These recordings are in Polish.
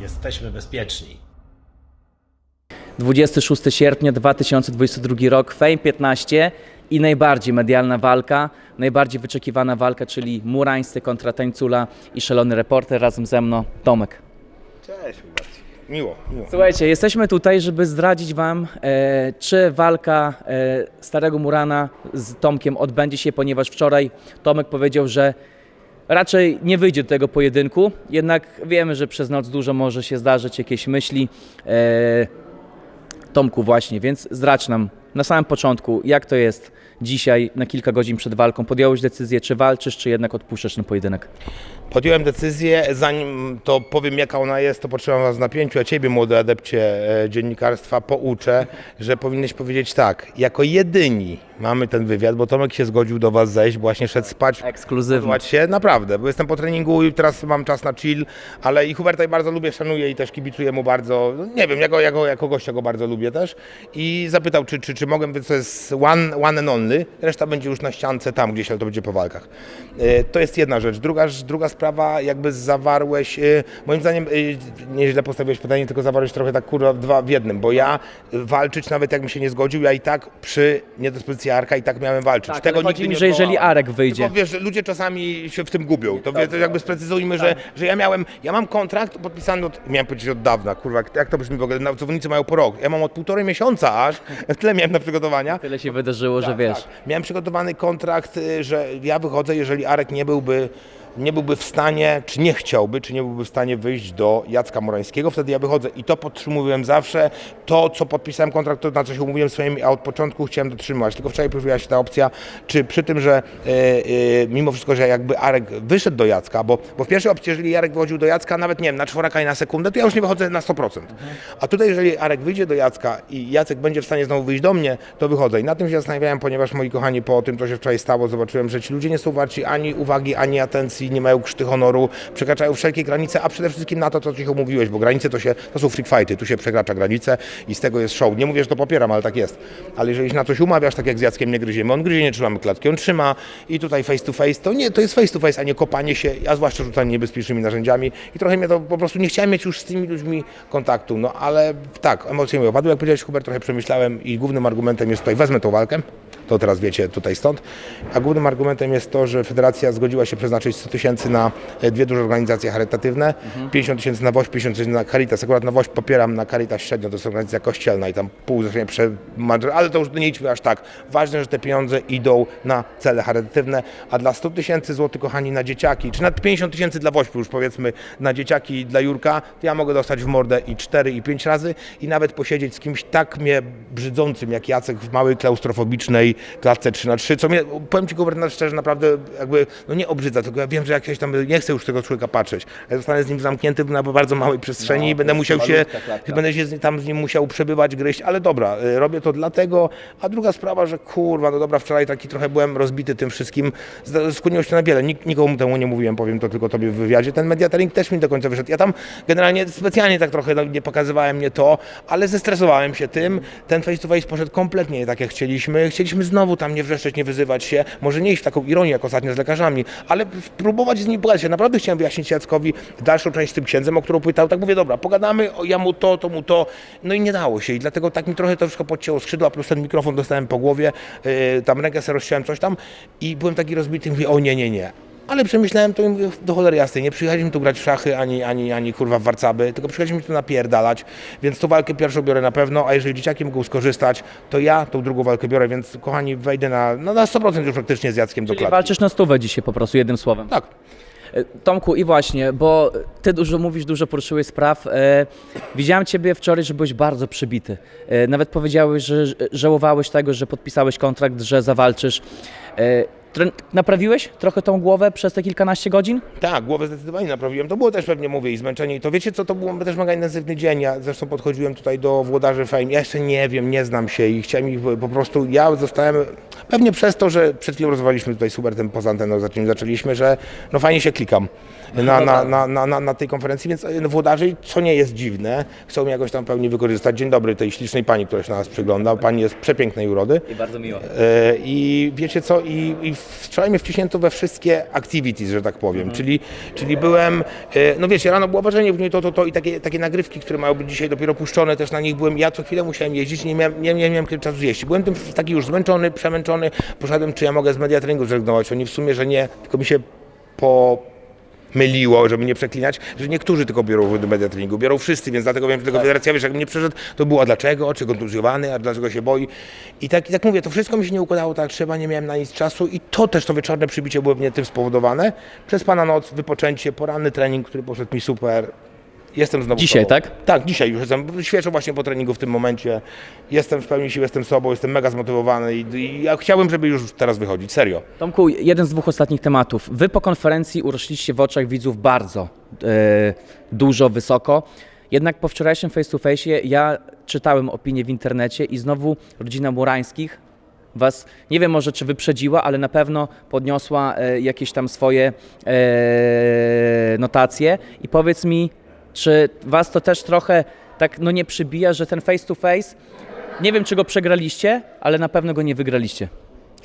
Jesteśmy bezpieczni. 26 sierpnia 2022 rok, Fame 15 i najbardziej medialna walka, najbardziej wyczekiwana walka, czyli Murańscy kontra Tańcula i szalony reporter razem ze mną Tomek. Cześć, Marcin. Miło, miło. Słuchajcie, jesteśmy tutaj, żeby zdradzić Wam, e, czy walka e, Starego Murana z Tomkiem odbędzie się, ponieważ wczoraj Tomek powiedział, że raczej nie wyjdzie do tego pojedynku, jednak wiemy, że przez noc dużo może się zdarzyć, jakieś myśli. E, Tomku właśnie, więc zdradź nam na samym początku, jak to jest dzisiaj, na kilka godzin przed walką. Podjąłeś decyzję, czy walczysz, czy jednak odpuszczasz ten pojedynek? Podjąłem decyzję, zanim to powiem jaka ona jest, to potrzebam Was napięciu, a Ciebie młody adepcie e, dziennikarstwa pouczę, że powinieneś powiedzieć tak, jako jedyni mamy ten wywiad, bo Tomek się zgodził do Was zejść, właśnie szedł spać. Ekskluzywny. Odwołać się, naprawdę, bo jestem po treningu i teraz mam czas na chill, ale i Huberta i bardzo lubię, szanuję i też kibicuję mu bardzo, no nie wiem, jako, jako, jako gościa go bardzo lubię też i zapytał, czy, czy, czy mogę, więc to jest one, one and only, reszta będzie już na ściance tam gdzieś, ale to będzie po walkach. E, To jest jedna rzecz. Druga, druga sprawa, jakby zawarłeś, e, moim zdaniem e, nieźle postawiłeś pytanie, tylko zawarłeś trochę tak kurwa dwa w jednym, bo ja walczyć nawet jakbym się nie zgodził, ja i tak przy niedyspozycji Arka i tak miałem walczyć. Tak, chodzi nigdy mi, nie że jeżeli. Arek wyjdzie- Tylko wiesz, ludzie czasami się w tym gubią. To, to jakby sprecyzujmy, że, że ja miałem, ja mam kontrakt podpisany od, miałem powiedzieć od dawna, kurwa, jak to brzmi w ogóle, zawodnicy mają po rok. Ja mam od półtorej miesiąca aż, tyle miałem na przygotowania. Tyle się wydarzyło, że wiesz. Tak. Miałem przygotowany kontrakt, y, że ja wychodzę, jeżeli Arek nie byłby, nie byłby w stanie, czy nie chciałby, czy nie byłby w stanie wyjść do Jacka Morańskiego, wtedy ja wychodzę i to podtrzymywałem zawsze. To, co podpisałem kontrakt, to na co się umówiłem swoim, a od początku chciałem dotrzymać. Tylko wczoraj pojawiła się ta opcja, czy przy tym, że e, e, mimo wszystko, że jakby Arek wyszedł do Jacka, bo, bo w pierwszej opcji, jeżeli Jarek wychodził do Jacka, nawet nie wiem, na czworaka i na sekundę, to ja już nie wychodzę na 100%. A tutaj, jeżeli Arek wyjdzie do Jacka i Jacek będzie w stanie znowu wyjść do mnie, to wychodzę. I na tym się zastanawiałem, ponieważ moi kochani, po tym, co się wczoraj stało, zobaczyłem, że ci ludzie nie są warci ani uwagi, ani atencji, nie mają krzty honoru, przekraczają wszelkie granice, a przede wszystkim na to, co ci mówiłeś, bo granice to się, to są freak fighty, tu się przekracza granice i z tego jest show. Nie mówię, że to popieram, ale tak jest. Ale jeżeli się na coś umawiasz, tak jak z Jackiem nie gryziemy, on gryzie, nie trzymamy klatki, on trzyma i tutaj face to face, to nie, to jest face to face, a nie kopanie się, a zwłaszcza rzucanie niebezpiecznymi narzędziami i trochę mnie to po prostu nie chciałem mieć już z tymi ludźmi kontaktu, no ale tak, emocje mi opadły, jak powiedziałeś Hubert, trochę przemyślałem i głównym argumentem jest tutaj, wezmę tą walkę, to teraz wiecie tutaj stąd, a głównym argumentem jest to, że federacja zgodziła się przeznaczyć 100 tysięcy na e, dwie duże organizacje charytatywne, 50 tysięcy na WOŚ, 50 tysięcy na Caritas, akurat na WOŚ popieram, na Caritas średnio, to jest organizacja kościelna i tam pół zresztą prze... ale to już nie idźmy aż tak. Ważne, że te pieniądze idą na cele charytatywne, a dla 100 tysięcy złotych, kochani, na dzieciaki, czy nawet 50 tysięcy dla WOŚP już powiedzmy, na dzieciaki dla Jurka, to ja mogę dostać w mordę i 4 i 5 razy i nawet posiedzieć z kimś tak mnie brzydzącym jak Jacek w małej klaustrofobicznej klatce 3 na 3 co mnie, powiem Ci Gubernat szczerze, naprawdę jakby, no nie obrzydza, tylko ja wiem, że jakieś tam, nie chcę już tego człowieka patrzeć. Ja zostanę z nim zamknięty na bardzo małej przestrzeni No, i będę musiał się, klatka. będę się tam z nim musiał przebywać, gryźć, ale dobra, y, robię to dlatego, a druga sprawa, że kurwa, no dobra, wczoraj taki trochę byłem rozbity tym wszystkim, skłoniło się na wiele, Nik, nikomu temu nie mówiłem, powiem to tylko Tobie w wywiadzie, ten mediatering też mi do końca wyszedł, ja tam generalnie specjalnie tak trochę no, nie pokazywałem mnie to, ale zestresowałem się tym, ten face to face poszedł kompletnie nie tak jak chcieliśmy, chcieliśmy znowu tam nie wrzeszczeć, nie wyzywać się, może nie iść w taką ironię jak ostatnio z lekarzami, ale próbować z nim pogadać. Ja naprawdę chciałem wyjaśnić Jackowi dalszą część z tym księdzem, o którą pytał, tak mówię, dobra, pogadamy, ja mu to, to mu to, no i nie dało się i dlatego tak mi trochę to wszystko podcięło skrzydła, plus ten mikrofon dostałem po głowie, yy, tam rękę sobie rozciąłem coś tam i byłem taki rozbity, mówię, o nie, nie, nie. Ale przemyślałem to i mówię, do cholery jasnej, nie przyjechaliśmy tu grać w szachy, ani, ani, ani kurwa w warcaby, tylko przyjechaliśmy tu napierdalać, więc tą walkę pierwszą biorę na pewno, a jeżeli dzieciaki mogą skorzystać, to ja tą drugą walkę biorę, więc kochani, wejdę na, no, na 100% już praktycznie z Jackiem do Czyli klatki. walczysz na stówę dzisiaj po prostu, jednym słowem. Tak. E, Tomku, i właśnie, bo ty dużo mówisz, dużo poruszyłeś spraw. E, widziałem ciebie wczoraj, że byłeś bardzo przybity. E, nawet powiedziałeś, że ż- żałowałeś tego, że podpisałeś kontrakt, że zawalczysz. E, naprawiłeś trochę tą głowę przez te kilkanaście godzin? Tak, głowę zdecydowanie naprawiłem. To było też pewnie, mówię, i zmęczenie. I to wiecie co, to był też mega intensywny dzień. Ja zresztą podchodziłem tutaj do włodarzy Fame. Ja jeszcze nie wiem, nie znam się i chciałem ich po prostu, ja zostałem, pewnie przez to, że przed chwilą rozmawialiśmy tutaj z Hubertem poza anteną, zanim zaczęliśmy, że no fajnie się klikam na, na, na, na, na, na tej konferencji, więc e, włodarze, co nie jest dziwne, chcą mnie jakoś tam pełni wykorzystać. Dzień dobry tej ślicznej pani, która się na nas przygląda. Pani jest przepięknej urody. I bardzo miło. E, I wiecie co, i, i wczoraj mnie wciśnięto we wszystkie activities, że tak powiem, czyli, czyli byłem, e, no wiecie, rano było ważenie, w niej to, to, to i takie, takie nagrywki, które mają być dzisiaj dopiero puszczone, też na nich byłem, ja co chwilę musiałem jeździć, nie miałem, nie, nie miałem kiedy czasu zjeść. Byłem tym taki już zmęczony, przemęczony, poszedłem, czy ja mogę z media treningu zrezygnować, oni w sumie, że nie, tylko mi się po myliło, żeby nie przeklinać, że niektórzy tylko biorą do media treningu, biorą wszyscy, więc dlatego wiem, że tego federacja, wiesz, jak mnie przeszedł, to było a dlaczego, czy kontuzjowany, a dlaczego się boi. I tak, i tak mówię, to wszystko mi się nie układało tak trzeba, nie miałem na nic czasu i to też to wieczorne przybicie było mnie tym spowodowane. Przez pana noc, wypoczęcie, poranny trening, który poszedł mi super. Jestem znowu Dzisiaj, sobą. tak? Tak, dzisiaj już jestem świeżo właśnie po treningu w tym momencie. Jestem w pełni sił, jestem sobą, jestem mega zmotywowany i, i ja chciałbym, żeby już teraz wychodzić, serio. Tomku, jeden z dwóch ostatnich tematów. Wy po konferencji urośliście w oczach widzów bardzo e, dużo, wysoko. Jednak po wczorajszym face to face ja czytałem opinie w internecie i znowu rodzina Murańskich was, nie wiem może czy wyprzedziła, ale na pewno podniosła e, jakieś tam swoje e, notacje. I powiedz mi, czy was to też trochę tak no nie przybija, że ten face to face, nie wiem czy go przegraliście, ale na pewno go nie wygraliście.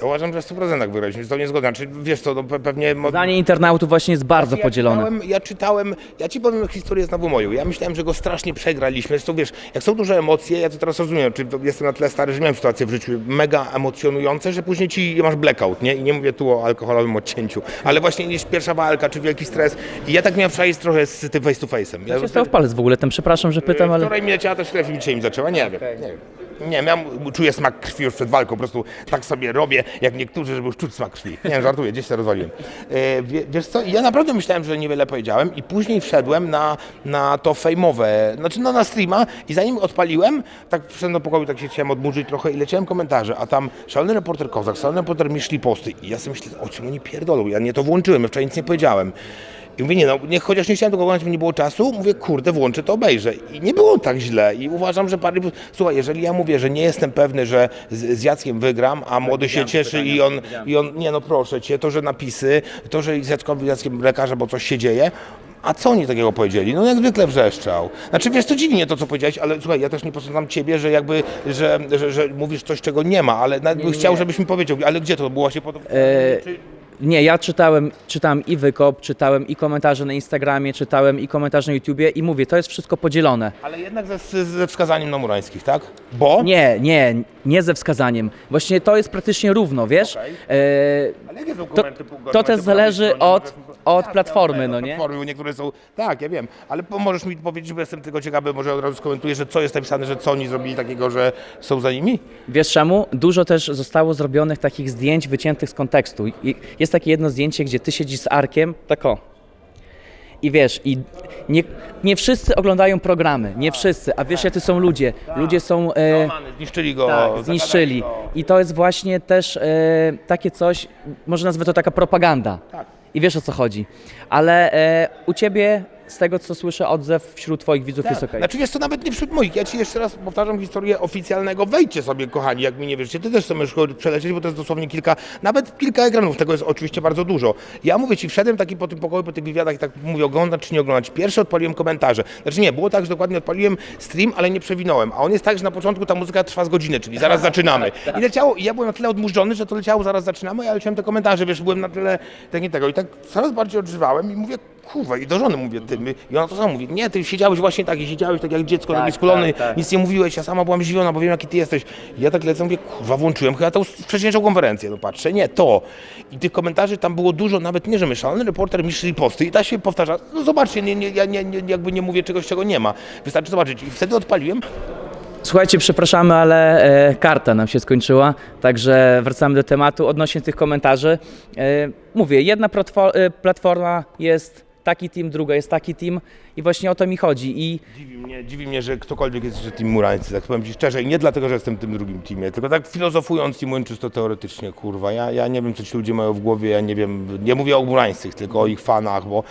Uważam, że w 100% wygraliśmy, to nie zgoda. Znaczy, wiesz co, no, pe- pewnie... mo- Zdanie internautów właśnie jest bardzo ja podzielone. Czytałem, ja czytałem, ja ci powiem historię znowu moją. Ja myślałem, że go strasznie przegraliśmy. Zresztą wiesz, jak są duże emocje, ja to teraz rozumiem, czy to jestem na tyle stary, że miałem sytuacje w życiu mega emocjonujące, że później ci masz blackout, nie? I nie mówię tu o alkoholowym odcięciu, ale właśnie jest pierwsza walka, czy wielki stres. I ja tak miałem wczoraj trochę z tym face to face'em. Ja, się stało w palec w ogóle? Ten przepraszam, że pytam, ale... Wczoraj mi leciała też krew i dzisiaj mi zaczęła, nie wiem. Nie wiem. Nie, miałem, czuję smak krwi już przed walką, po prostu tak sobie robię, jak niektórzy, żeby już czuć smak krwi. Nie, żartuję, gdzieś się rozwaliłem. Wie, wiesz co, ja naprawdę myślałem, że niewiele powiedziałem i później wszedłem na, na to fejmowe, znaczy no, na streama i zanim odpaliłem, tak wszedłem do pokoju, tak się chciałem odmurzyć trochę i leciałem komentarze, a tam szalony reporter Kozak, szalony reporter mi szli posty i ja sobie myślę, o czym oni pierdolą, ja nie to włączyłem, ja wczoraj nic nie powiedziałem. I mówię, nie no, nie, chociaż nie chciałem tego oglądać, bo nie było czasu, mówię, kurde, włączę to, obejrzę. I nie było tak źle. I uważam, że parę... Słuchaj, jeżeli ja mówię, że nie jestem pewny, że z, z Jackiem wygram, a młody się cieszy i on, i on, nie no proszę cię, to, że napisy, to, że z Jackiem, Jackiem lekarza, bo coś się dzieje, a co oni takiego powiedzieli? No jak zwykle wrzeszczał. Znaczy wiesz, to dziwnie to, co powiedziałeś, ale słuchaj, ja też nie posądzam ciebie, że jakby, że, że, że mówisz coś, czego nie ma, ale nawet bym chciał, żebyś mi powiedział, ale gdzie to było właśnie po to? Czy- Nie, ja czytałem, czytałem i wykop, czytałem i komentarze na Instagramie, czytałem i komentarze na YouTubie i mówię, to jest wszystko podzielone. Ale jednak ze, ze wskazaniem na Murańskich, tak? Bo? Nie, nie, nie ze wskazaniem. Właśnie to jest praktycznie równo, wiesz? Okej. E, Ale jakie są To- komenty, pół- to też po zależy stronie, od- od Jasne, platformy, okej, no od nie? Platformy, niektóre są, tak, ja wiem, ale po- możesz mi powiedzieć, bo jestem tylko ciekawy, może od razu skomentuję, że co jest napisane, że co oni zrobili takiego, że są za nimi? Wiesz czemu? Dużo też zostało zrobionych takich zdjęć wyciętych z kontekstu. I jest takie jedno zdjęcie, gdzie ty siedzisz z Arkiem, tak o. I wiesz, i nie, nie wszyscy oglądają programy, nie wszyscy, a wiesz, jacy są ludzie. Ludzie są... E, zniszczyli go, tak, zagadali zniszczyli. go. I to jest właśnie też e, takie coś, może nazwę to taka propaganda. Tak. I wiesz o co chodzi. Ale e, u ciebie, z tego co słyszę, odzew wśród twoich widzów jest okej. Znaczy wiesz to nawet nie wśród moich, ja ci jeszcze raz powtarzam historię oficjalnego, wejdźcie sobie kochani, jak mi nie wierzycie, ty też sobie możesz przelecieć, bo to jest dosłownie kilka, nawet kilka ekranów, tego jest oczywiście bardzo dużo. Ja mówię ci, wszedłem taki po tym pokoju, po tych wywiadach i tak mówię, oglądać czy nie oglądać. Pierwszy odpaliłem komentarze, znaczy nie, było tak, że dokładnie odpaliłem stream, ale nie przewinąłem, a on jest tak, że na początku ta muzyka trwa z godziny, czyli zaraz zaczynamy. I leciało, i ja byłem na tyle odmurzony, że to leciało, zaraz zaczynamy, a ja leciałem te komentarze, wiesz, byłem na tyle, tak nie tego. I tak coraz bardziej odżywałem i mówię, kurwa, i do żony mówię, ty, my, i ona to samo mówi, nie, ty siedziałeś właśnie tak i siedziałeś tak jak dziecko, taki skulony, tak, tak. nic nie mówiłeś, ja sama byłam zdziwiona, bo wiem jaki ty jesteś. I ja tak lecę, mówię, kurwa, włączyłem chyba tą wcześniejszą konferencję, no patrzę, nie, to. I tych komentarzy tam było dużo, nawet nie, że my szalony reporter mi szli posty i ta się powtarza, no zobaczcie, nie, nie, ja nie, nie, jakby nie mówię czegoś, czego nie ma, wystarczy zobaczyć. I wtedy odpaliłem, Słuchajcie, przepraszamy, ale e, karta nam się skończyła, także wracamy do tematu odnośnie tych komentarzy. E, mówię, jedna e, platforma jest taki team, druga jest taki team i właśnie o to mi chodzi. I Dziwi mnie, dziwi mnie, że ktokolwiek jest jeszcze Team Murańcy, tak powiem Ci szczerze i nie dlatego, że jestem w tym drugim teamie, tylko tak filozofując i mówiąc czysto teoretycznie, kurwa, ja, ja nie wiem, co ci ludzie mają w głowie, ja nie wiem, nie mówię o Murańskich, tylko o ich fanach, bo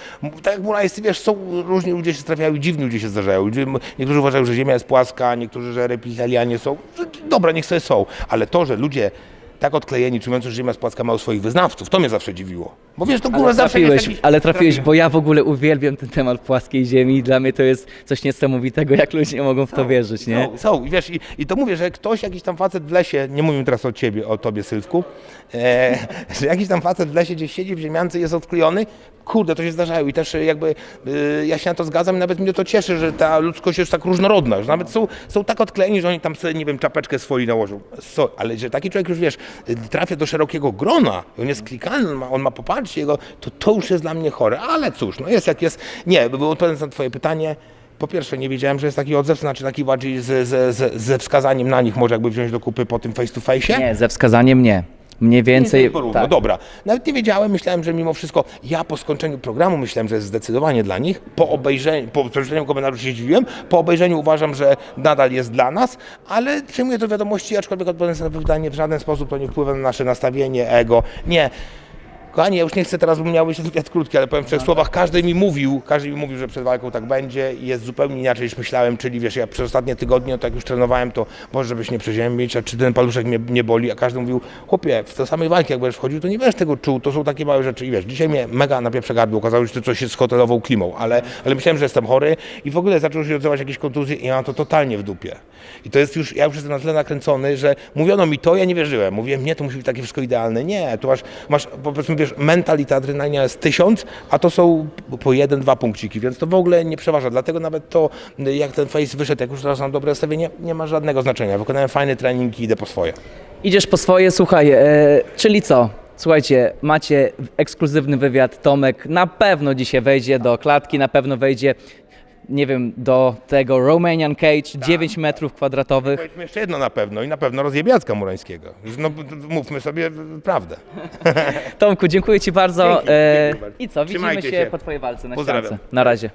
tak jak Murańscy, wiesz, są, różni ludzie się trafiają i dziwni ludzie się zdarzają. Ludzie, niektórzy uważają, że Ziemia jest płaska, niektórzy, że reptilianie są, dobra, niech sobie są, ale to, że ludzie tak odklejeni, czujący, że Ziemia jest płaska, mają swoich wyznawców, to mnie zawsze dziwiło. Bo wiesz, to Ale zawsze trafiłeś, jest ale trafiłeś, bo ja w ogóle uwielbiam ten temat płaskiej ziemi i dla mnie to jest coś niesamowitego, jak ludzie nie mogą w to wierzyć, nie? Są, są. I wiesz, i, i to mówię, że ktoś, jakiś tam facet w lesie, nie mówimy teraz o ciebie, o tobie Sylwku, e, że jakiś tam facet w lesie gdzieś siedzi w ziemiance i jest odklejony, kurde, to się zdarzają i też e, jakby e, ja się na to zgadzam i nawet mnie to cieszy, że ta ludzkość jest tak różnorodna, że nawet są, są tak odklejeni, że oni tam sobie, nie wiem, czapeczkę z folii nałożą, so, ale że taki człowiek już, wiesz, trafia do szerokiego grona, on jest klikalny, on ma, poparcie jego, to to już jest dla mnie chore, ale cóż, no jest jak jest. Nie, odpowiadając na twoje pytanie, po pierwsze, nie wiedziałem, że jest taki odzew, znaczy taki bardziej z, z, z, ze wskazaniem na nich, może jakby wziąć do kupy po tym face to face. Nie, ze wskazaniem nie. Mniej więcej. Porówno, tak. dobra. Nawet nie wiedziałem, myślałem, że mimo wszystko ja po skończeniu programu myślałem, że jest zdecydowanie dla nich. Po obejrzeniu, po przeczytaniu komentarzy się zdziwiłem. Po obejrzeniu uważam, że nadal jest dla nas, ale przyjmuję to do wiadomości, aczkolwiek odpowiadając na pytanie, w żaden sposób to nie wpływa na nasze nastawienie, ego. Nie. Kochani, ja już nie chcę teraz, bo miał być wywiad krótki, ale powiem w trzech słowach, każdy mi mówił, każdy mi mówił, że przed walką tak będzie i jest zupełnie inaczej niż myślałem, czyli wiesz, ja przez ostatnie tygodnie, tak już trenowałem, to może żebyś nie przeziębić, a czy ten paluszek mnie nie boli, a każdy mówił, chłopie, w te samej walki jak będziesz wchodził, to nie będziesz tego czuł, to są takie małe rzeczy i wiesz, dzisiaj mnie mega na pieprze gardło, okazało się, że coś jest z hotelową klimą, ale, ale myślałem, że jestem chory i w ogóle zaczęły się odzywać jakieś kontuzje i ja mam to totalnie w dupie. I to jest już, ja już jestem na tyle nakręcony, że mówiono mi to, ja nie wierzyłem. Mówiłem, nie, to musi być takie wszystko idealne. Nie, tu masz, masz powiedzmy, wiesz, mentalita adrenalina jest tysiąc, a to są po jeden, dwa punkciki, więc to w ogóle nie przeważa. Dlatego nawet to, jak ten face wyszedł, jak już teraz mam dobre nastawienie, nie ma żadnego znaczenia. Wykonałem fajny trening i idę po swoje. Idziesz po swoje, słuchaj, e, czyli co? Słuchajcie, macie ekskluzywny wywiad. Tomek na pewno dzisiaj wejdzie do klatki, na pewno wejdzie, nie wiem, do tego Romanian Cage, 9 metrów kwadratowych. Powiedzmy jeszcze jedno na pewno i na pewno rozjebie Jacka Murańskiego. Już, No, mówmy sobie prawdę. Tomku, dziękuję Ci bardzo. Dzięki, e, dziękuję bardzo. I co, widzimy Trzymajcie się, się. po Twojej walce na Pozdrawiam. ściance. Na razie.